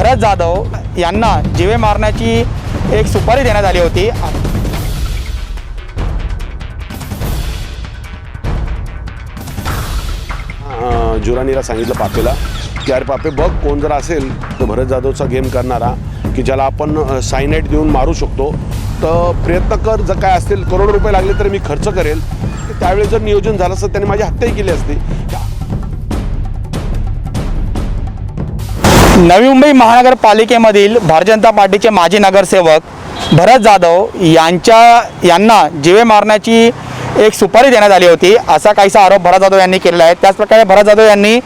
भरत जाधव यांना जीवे मारण्याची एक सुपारी देण्यात आली होती. जुरानीला सांगितलं पापेला की अरे पापे बघ कोण जर असेल तर भरत जाधवचा गेम करणारा की ज्याला आपण सायनाईट देऊन मारू शकतो. तर प्रयत्न कर जर काय असतील करोड रुपये लागले तर मी खर्च करेल. त्यावेळी जर नियोजन झालं असतं त्याने माझी हत्याही केली असती. नवी मुंबई महानगरपालिकेमधील भारतीय जनता पार्टीचे माजी नगरसेवक भरत जाधव यांच्या यांना जीवे मारण्याची एक सुपारी देण्यात आली होती. असा काहीसा आरोप भरत जाधव यांनी केलेला आहे. त्याचप्रकारे भरत जाधव यांनी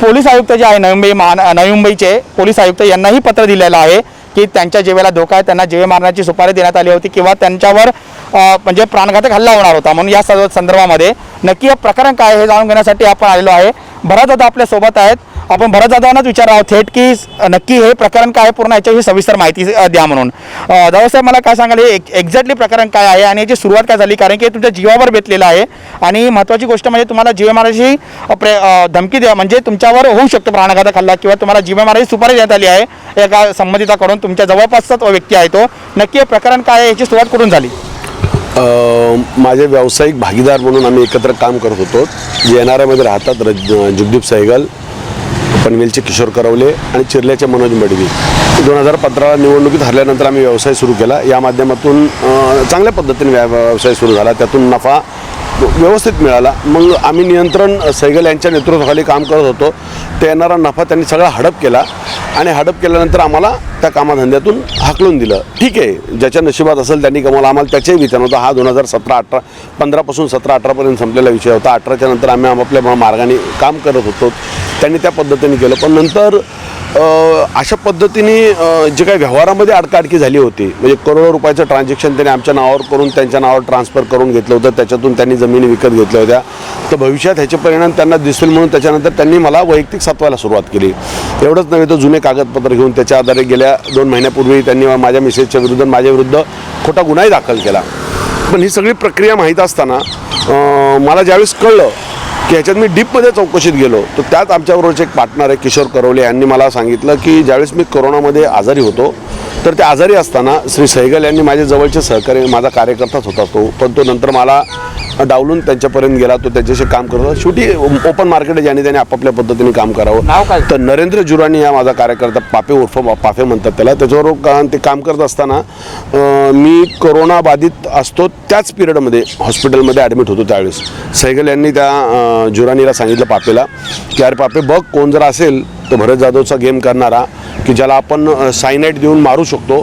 पोलीस आयुक्त जे आहे नवी मुंबई महा नवी मुंबईचे पोलीस आयुक्त यांनाही पत्र दिलेलं आहे की त्यांच्या जीवेला धोका आहे. त्यांना जीवे मारण्याची सुपारी देण्यात आली होती किंवा त्यांच्यावर म्हणजे प्राणघातक हल्ला होणार होता. म्हणून या सर्व संदर्भामध्ये नक्की हे प्रकरण काय हे जाणून घेण्यासाठी आपण आलेलो आहे. भरत जाधव आपल्यासोबत आहेत. आपण भरत जाधवांनाच आहोत थेट की नक्की हे प्रकरण काय आहे? पूर्ण याच्याविषयी सविस्तर माहिती द्या म्हणून. दादासाहेब मला काय सांगाल हे एक्झॅक्टली प्रकरण काय आहे आणि याची सुरुवात काय झाली? कारण की हे तुमच्या जीवावर बेतलेलं आहे आणि महत्त्वाची गोष्ट म्हणजे तुम्हाला जीवे मारायची प्रे- धमकी द्या म्हणजे तुमच्यावर होऊ शकतो प्राणघातक हल्ला किंवा तुम्हाला जीवे मारायची सुपारी देण्यात आली आहे एका संबंधिताकडून तुमच्या जवळपासचा तो व्यक्ती आहे तो. नक्की हे प्रकरण काय आहे? याची सुरुवात कुठून झाली? माझे व्यावसायिक भागीदार म्हणून आम्ही एकत्र काम करत होतो. जे एन आर आयमध्ये राहतात रज जुगदीप सहगल पनवेलचे किशोर करवले आणि चिरल्याचे मनोज मडवी. दोन हजार पंधरा निवडणुकीत हरल्यानंतर आम्ही व्यवसाय सुरू केला. या माध्यमातून चांगल्या पद्धतीने व्या व्यवसाय सुरू झाला. त्यातून नफा व्यवस्थित मिळाला. मग आम्ही नियंत्रण सैगल यांच्या नेतृत्वाखाली काम करत होतो. ते येणारा नफा त्यांनी सगळा हडप केला आणि हडप केल्यानंतर आम्हाला त्या कामाधंद्यातून हाकलून दिलं. ठीक आहे ज्याच्या नशिबात असेल त्यांनी कमावलं. आम्हाला त्याच्याही विचार होता. हा दोन हजार सतरा अठरा पंधरापासून सतरा अठरापर्यंत संपलेला विषय होता. अठराच्या नंतर आम्ही आपापल्या मार्गाने काम करत होतो. त्यांनी त्या पद्धतीने केलं. पण नंतर अशा पद्धतीने जे काही व्यवहारामध्ये अडकाअडकी झाली होती. म्हणजे करोडो रुपयाचं ट्रान्झॅक्शन त्यांनी आमच्या नावावर करून त्यांच्या नावावर ट्रान्सफर करून घेतलं होतं. त्याच्यातून त्यांनी जमिनी विकत घेतल्या होत्या. तर भविष्यात ह्याचे परिणाम त्यांना दिसतील म्हणून त्याच्यानंतर त्यांनी मला वैयक्तिक सत्वायला सुरुवात केली. एवढंच नव्हे तर जुने कागदपत्र घेऊन त्याच्या आधारे गेल्या दोन महिन्यापूर्वी त्यांनी माझ्या मिसेसच्या विरुद्ध माझ्याविरुद्ध माझ्या विरुद्ध खोटा गुन्हाही दाखल केला. पण ही सगळी प्रक्रिया माहीत असताना मला ज्यावेळेस कळलं की ह्याच्यात मी डीपमध्ये चौकशीत गेलो. तर त्यात आमच्याबरोबरचे एक पार्टनर आहे किशोर करवले यांनी मला सांगितलं की ज्यावेळेस मी कोरोनामध्ये आजारी होतो तर ते आजारी असताना श्री सहगल यांनी माझे जवळचे सहकारी माझा कार्यकर्ताच होता तो पण तो नंतर मला डावलून त्यांच्यापर्यंत गेला तो त्यांच्याशी काम करत शेवटी ओपन मार्केट आहे ज्याने त्याने आपापल्या पद्धतीने काम करावं. नाव काय? तर नरेंद्र जुरानी हा माझा कार्यकर्ता पापे उर्फ पाफे म्हणतात त्याला. त्याच्यावर का ते काम करत असताना मी कोरोना बाधित असतो त्याच पिरियडमध्ये हॉस्पिटलमध्ये ॲडमिट होतो त्यावेळेस. सहगल यांनी त्या जुरानीला सांगितलं पापेला की अरे पापे बघ कोण जर असेल तर भरत जाधवचा गेम करणारा की ज्याला आपण सायनाईट देऊन मारू शकतो.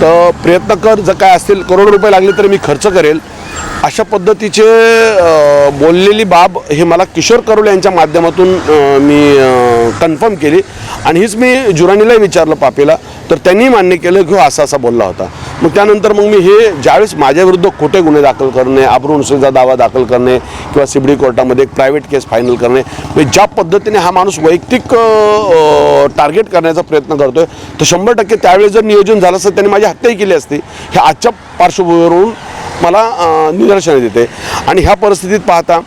तर प्रयत्न कर जर काय असतील करोड रुपये लागले तर मी खर्च करेल. अशा पद्धतीचे बोललेली बाब हे मला किशोर करोले यांच्या माध्यमातून मी कन्फर्म केली. आणि हीच मी जुरानीलाही विचारलं पापेला. तर त्यांनी मान्य केलं की हो असा असा बोलला होता. मग त्यानंतर मग मी हे ज्यावेळेस माझ्याविरुद्ध खोटे गुन्हे दाखल करणे अब्रुनुसेचा दावा दाखल करणे किंवा सिबडी कोर्टामध्ये एक प्रायव्हेट केस फायनल करणे म्हणजे ज्या पद्धतीने हा माणूस वैयक्तिक टार्गेट करण्याचा प्रयत्न करतोय तर शंभर टक्के त्यावेळेस जर नियोजन झालं असतं त्यांनी माझी हत्याही केली असती. ह्या आजच्या पार्श्वभूमीवरून मला अ, देते आणि ह्या परिस्थितीत पाहता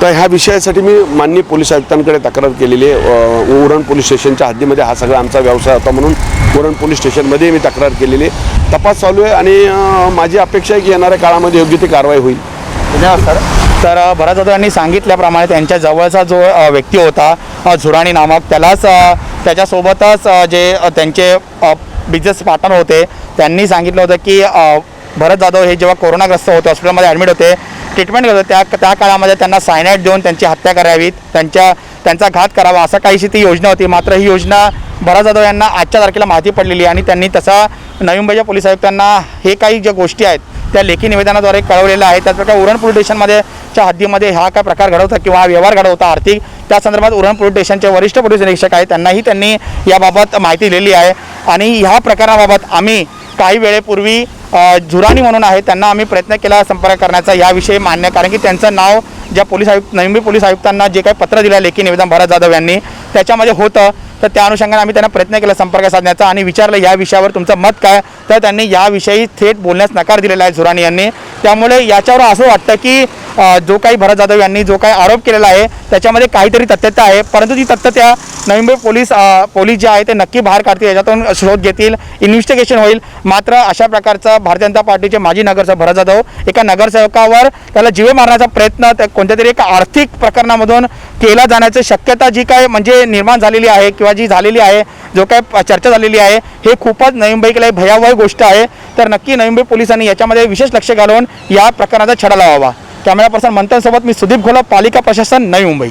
तर ह्या विषयासाठी मी माननीय पोलीस आयुक्तांकडे तक्रार केलेली आहे. उरण पोलीस स्टेशनच्या हद्दीमध्ये हा सगळा आमचा व्यवसाय होता म्हणून उरण पोलीस स्टेशनमध्ये मी तक्रार केलेली आहे. तपास चालू आहे आणि माझी अपेक्षा आहे की येणाऱ्या काळामध्ये योग्य ती कारवाई होईल. धन्यवाद सर. तर भरत जाधव यांनी सांगितल्याप्रमाणे त्यांच्या जवळचा जो व्यक्ती होता झुराणी नामक त्यालाच त्याच्यासोबतच जे त्यांचे बिझनेस पार्टनर होते त्यांनी सांगितलं होतं की भरत जाधव हे जेव्हा कोरोनाग्रस्त होते हॉस्पिटलमध्ये ॲडमिट होते ट्रीटमेंट करतो त्या त्या काळामध्ये त्यांना सायनाईट देऊन त्यांची हत्या करावी त्यांच्या त्यांचा घात करावा असं काहीशी ती योजना होती. मात्र ही योजना भरत जाधव यांना आजच्या तारखेला माहिती पडलेली आहे आणि त्यांनी तसा नवी मुंबईच्या पोलीस आयुक्तांना हे काही ज्या गोष्टी आहेत त्या लेखी निवेदनाद्वारे कळवलेलं आहे त्याचप्रकारे उरण पोलीस स्टेशनमध्ये च्या हद्दीमध्ये हा काय प्रकार घडवता किंवा हा व्यवहार घडवता आर्थिक त्या संदर्भात उरण पोलीस स्टेशनचे वरिष्ठ पोलीस निरीक्षक आहेत. त्यांनाही त्यांनी याबाबत माहिती दिलेली आहे. आणि ह्या प्रकाराबाबत आम्ही काही वेळेपूर्वी झुरानी म्हणून आहे त्यांना आम्ही प्रयत्न केला संपर्क करण्याचा याविषयी मान्य. कारण की त्यांचं नाव ज्या पोलीस आयुक्त नवी पोलीस आयुक्तांना जे काही पत्र दिलं लेखी निवेदन भरत जाधव यांनी त्याच्यामध्ये होतं. तर त्या अनुषंगाने आम्ही त्यांना प्रयत्न केला संपर्क साधण्याचा आणि विचारलं या विषयावर तुमचं मत काय? तर त्यांनी याविषयी थेट बोलण्यास नकार दिलेला आहे झुराणी यांनी. त्यामुळे याच्यावर असं वाटतं की जो काही भरत जाधव यांनी जो काही आरोप केलेला आहे त्याच्यामध्ये काहीतरी तथ्यता आहे. परंतु ती तथ्यता नवी मुंबई पोलीस पोलीस जे आहे ते नक्की बाहेर काढतील याच्यातून शोध घेतील इन्व्हेस्टिगेशन होईल. मात्र अशा प्रकारचा भारतीय जनता पार्टीचे माजी नगरसेवक भरत जाधव एका नगरसेवकावर त्याला जीवे मारण्याचा प्रयत्न कोणत्या तरी एका आर्थिक प्रकरणामधून केला जाण्याची शक्यता जी काय म्हणजे निर्माण झालेली आहे किंवा जी झालेली आहे जो काय प- चर्चा झालेली आहे हे खूपच नवी मुंबईकडे भयावह गोष्ट आहे. तर नक्की नवी मुंबई पोलिसांनी याच्यामध्ये विशेष लक्ष घालून या प्रकरणाचा छडा लावावा. कॅमेरा पर्सन मंथनसोबत मी सुदीप घोला पालिका प्रशासन नवी मुंबई.